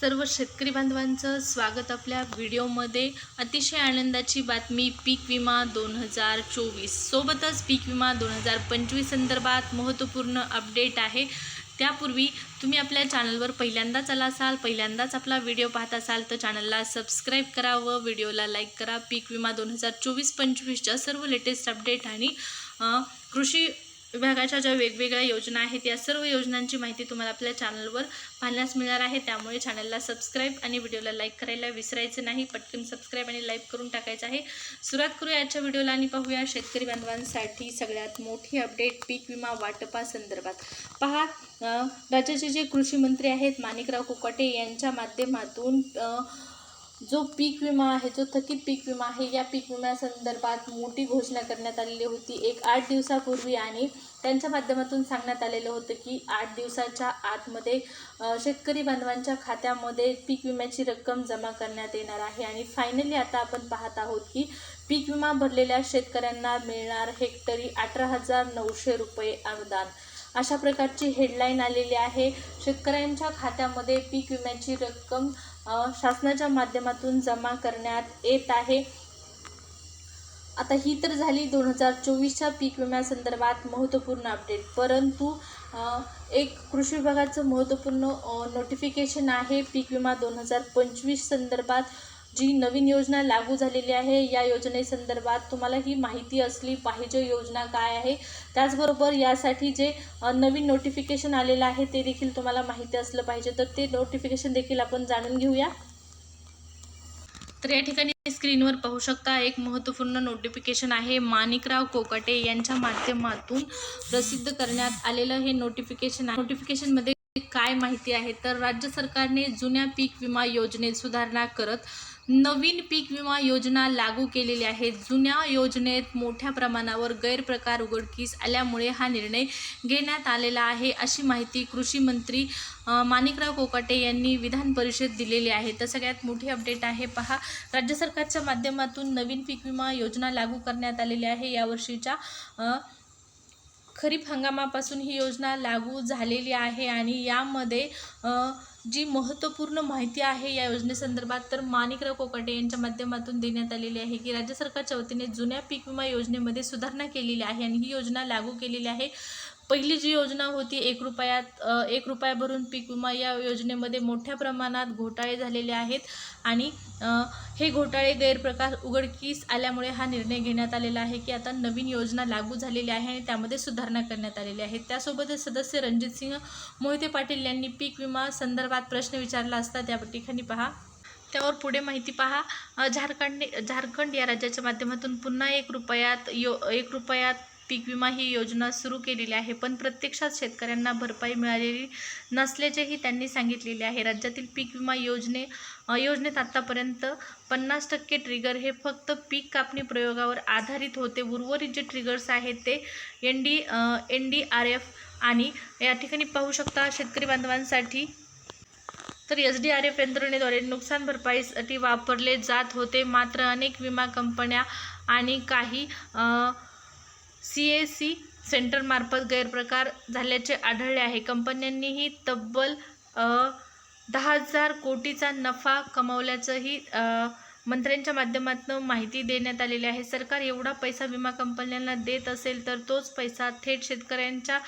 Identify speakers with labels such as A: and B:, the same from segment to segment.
A: सर्व शेतकरी बांधवांचं स्वागत आपल्या व्हिडिओमध्ये. अतिशय आनंदाची बातमी पीक विमा दोन हजार चोवीस. सोबतच पीक विमा दोन हजार पंचवीस संदर्भात महत्त्वपूर्ण अपडेट आहे. त्यापूर्वी तुम्ही आपल्या चॅनलवर पहिल्यांदाच आला असाल पहिल्यांदाच आपला व्हिडिओ पाहत असाल तर चॅनलला सबस्क्राईब व व्हिडिओला लाईक करा. पीक विमा दोन हजार चोवीस पंचवीसच्या सर्व लेटेस्ट अपडेट आणि कृषी विभागाच्या ज्या वेगवेगळ्या योजना आहेत या सर्व योजनांची माहिती तुम्हाला आपल्या चॅनलवर पाहण्यास मिळणार आहे. त्यामुळे चॅनलला सबस्क्राईब आणि व्हिडिओला लाईक करायला विसरायचं नाही. पटकन सबस्क्राईब आणि लाईक करून टाकायचं आहे. सुरुवात करूया आजच्या व्हिडिओला आणि पाहूया शेतकरी बांधवांसाठी सगळ्यात मोठी अपडेट पीक विमा वाटपासंदर्भात पहा राज्याचे जे कृषी मंत्री आहेत माणिकराव कोकाटे यांच्या माध्यमातून जो पीक विमा आहे जो थकीत पीक विमा आहे या पीक विम्यासंदर्भात मोठी घोषणा करण्यात आलेली होती. एक आठ दिवसापूर्वी आणि त्यांच्या माध्यमातून सांगण्यात आलेलं होतं की आठ दिवसाच्या आतमध्ये शेतकरी बांधवांच्या खात्यामध्ये पीक विम्याची रक्कम जमा करण्यात येणार आहे. आणि फायनली आता आपण पाहत आहोत की पीक विमा भरलेल्या शेतकऱ्यांना मिळणार हेक्टरी अठरा हजार नऊशे रुपये अनुदान. अशा प्रकारची हेडलाईन आलेली आहे. शेतकऱ्यांच्या खात्यामध्ये पीक विम्याची रक्कम शासनाच्या माध्यमातून जमा करण्यात येत आहे. आता ही तर झाली दोन हजार चोवीसच्या पीक विम्यासंदर्भात महत्त्वपूर्ण अपडेट परंतु एक कृषी विभागाचं महत्त्वपूर्ण नोटिफिकेशन आहे. पीक विमा दोन हजार पंचवीस संदर्भात जी नवीन योजना लागू झालेली आहे या योजनेसंदर्भात तुम्हाला ही माहिती असली पाहिजे योजना काय आहे? त्याचबरोबर यासाठी जे नवीन नोटिफिकेशन आलेलं आहे ते देखील तुम्हाला माहिती असलं पाहिजे. तर ते नोटिफिकेशन देखील आपण जाणून घेऊया. तर या ठिकाणी स्क्रीनवर पाहू शकता एक महत्त्वपूर्ण नोटिफिकेशन आहे. माणिकराव कोकाटे यांच्या माध्यमातून प्रसिद्ध करण्यात आलेलं हे नोटिफिकेशन आहे. नोटिफिकेशनमध्ये काय माहिती आहे? तर राज्य सरकारने जुन्या पीक विमा योजनेत सुधारणा करत नवीन पीक विमा योजना लागू केलेली आहे. जुन्या योजनेत मोठ्या प्रमाणावर गैरप्रकार उघडकीस आल्यामुळे हा निर्णय घेण्यात आलेला आहे अशी माहिती कृषी मंत्री माणिकराव कोकाटे यांनी विधान परिषद दिलेली आहे. तर सगळ्यात मोठी अपडेट आहे पहा. राज्य सरकारच्या माध्यमातून नवीन पीक विमा योजना लागू करण्यात आलेली आहे. यावर्षीच्या खरीप हंगामापासून ही योजना लागू झालेली आहे आणि यामध्ये जी महत्त्वपूर्ण माहिती आहे या योजनेसंदर्भात तर माणिकराव कोकाटे यांच्या माध्यमातून देण्यात आलेली आहे की राज्य सरकारच्या वतीने जुन्या पीक विमा योजनेमध्ये सुधारणा केलेली आहे आणि ही योजना लागू केलेली आहे. पहिली जी योजना होती एक रुपयात एक रुपया भरून पीक विमा या योजनेमध्ये मोठ्या प्रमाणात घोटाळे झालेले आहेत आणि हे घोटाळे गैरप्रकार उघडकीस आल्यामुळे हा निर्णय घेण्यात आलेला आहे की आता नवीन योजना लागू झालेली आहे आणि त्यामध्ये सुधारणा करण्यात आलेली आहे. त्यासोबतच सदस्य रणजित सिंह मोहिते पाटील यांनी पीक विमा संदर्भात प्रश्न विचारला असता त्या ठिकाणी पहा. त्यावर पुढे माहिती पहा. झारखंडने झारखंड या राज्याच्या माध्यमातून पुन्हा एक रुपयात यो एक रुपयात पीक विमा ही योजना सुरू केलेली आहे पण प्रत्यक्षात शेतकऱ्यांना भरपाई मिळालेली नसल्याचेही त्यांनी सांगितलेले आहे. राज्यातील पीक विमा योजने योजनेत आत्तापर्यंत पन्नास टक्के ट्रिगर हे फक्त पीक कापणी प्रयोगावर आधारित होते. उर्वरित जे ट्रिगर्स आहेत ते N D N D R F आणि या ठिकाणी पाहू शकता शेतकरी बांधवांसाठी तर एस डी आर एफ यंत्रणेद्वारे नुकसान भरपाईसाठी वापरले जात होते. मात्र अनेक विमा कंपन्या आणि काही सी ए सी सेंटरमार्फत गैरप्रकार झाल्याचे आढळले आहे. कंपन्यांनीही तब्बल दहा हजार कोटीचा नफा कमावल्याचंही मंत्र्यांच्या माध्यमातून माहिती देण्यात आलेली आहे. सरकार एवढा पैसा विमा कंपन्यांना देत असेल तर तोच पैसा थेट शेतकऱ्यांच्या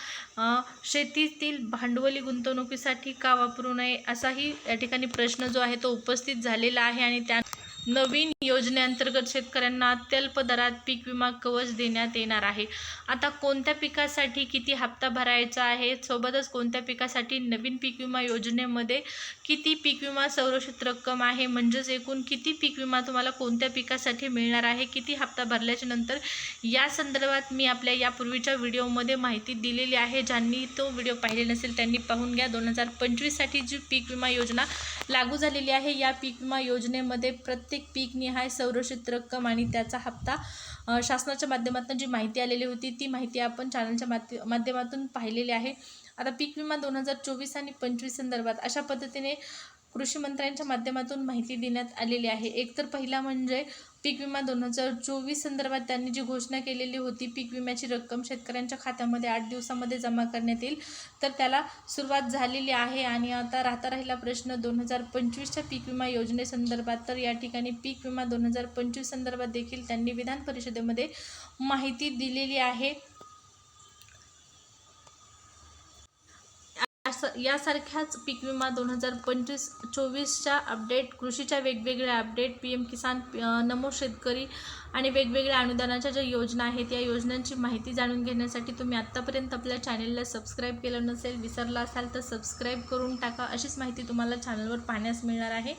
A: शेतीतील भांडवली गुंतवणुकीसाठी का वापरू नये असाही या ठिकाणी प्रश्न जो आहे तो उपस्थित झालेला आहे आणि त्या नवीन योजनेअंतर्गत शेतकऱ्यांना अत्यल्प दरात पीक विमा कवच देण्यात येणार आहे. आता कोणत्या पिकासाठी किती हप्ता भरायचा आहे? सोबतच कोणत्या पिकासाठी नवीन पीक विमा योजनेमध्ये किती पीक विमा संरक्षित रक्कम आहे? म्हणजेच एकूण किती पीक विमा तुम्हाला कोणत्या पिकासाठी मिळणार आहे? किती हप्ता भरल्याच्या नंतर या संदर्भात मी आपल्या यापूर्वीच्या व्हिडिओमध्ये माहिती दिलेली आहे. ज्यांनी तो व्हिडिओ पाहिले नसेल त्यांनी पाहून घ्या. दोन हजार पंचवीससाठी जी पीक विमा योजना लागू झालेली आहे या पीक विमा योजनेमध्ये प्रत्येक पीक निहाय संरक्षित रक्कम आणि त्याचा हप्ता शासनाच्या माध्यमातून जी माहिती आलेली होती ती माहिती आपण चॅनलच्या माध्य माध्यमातून पाहिलेली आहे. आता पीक विमा दोन हजार चोवीस आणि पंचवीस संदर्भात अशा पद्धतीने कृषी मंत्र्यांच्या माध्यमातून माहिती देण्यात आलेली आहे. एकतर पहिला म्हणजे पीक विमा दोन हजार चोवीस संदर्भात त्यांनी जी घोषणा केलेली होती पीक विम्याची रक्कम शेतकऱ्यांच्या खात्यामध्ये आठ दिवसामध्ये जमा करण्यात येईल. तर त्याला सुरुवात झालेली आहे आणि आता राहता राहिला प्रश्न दोन हजार पंचवीसच्या पीक विमा योजनेसंदर्भात तर या ठिकाणी पीक विमा दोन हजार पंचवीस संदर्भात देखील त्यांनी विधान परिषदेमध्ये माहिती दिलेली आहे. स यासारख्याच पीक विमा दोन हजार पंचवीस चोवीसच्या अपडेट कृषीच्या वेगवेगळ्या update P M Kisan Namo शेतकरी आणि वेगवेगळ्या अनुदानाच्या ज्या योजना आहेत या योजनांची माहिती जाणून घेण्यासाठी तुम्ही आत्तापर्यंत आपल्या चॅनेलला सबस्क्राईब केलं नसेल विसरला असाल तर सबस्क्राईब करून टाका. अशीच माहिती तुम्हाला चॅनलवर पाहण्यास मिळणार आहे.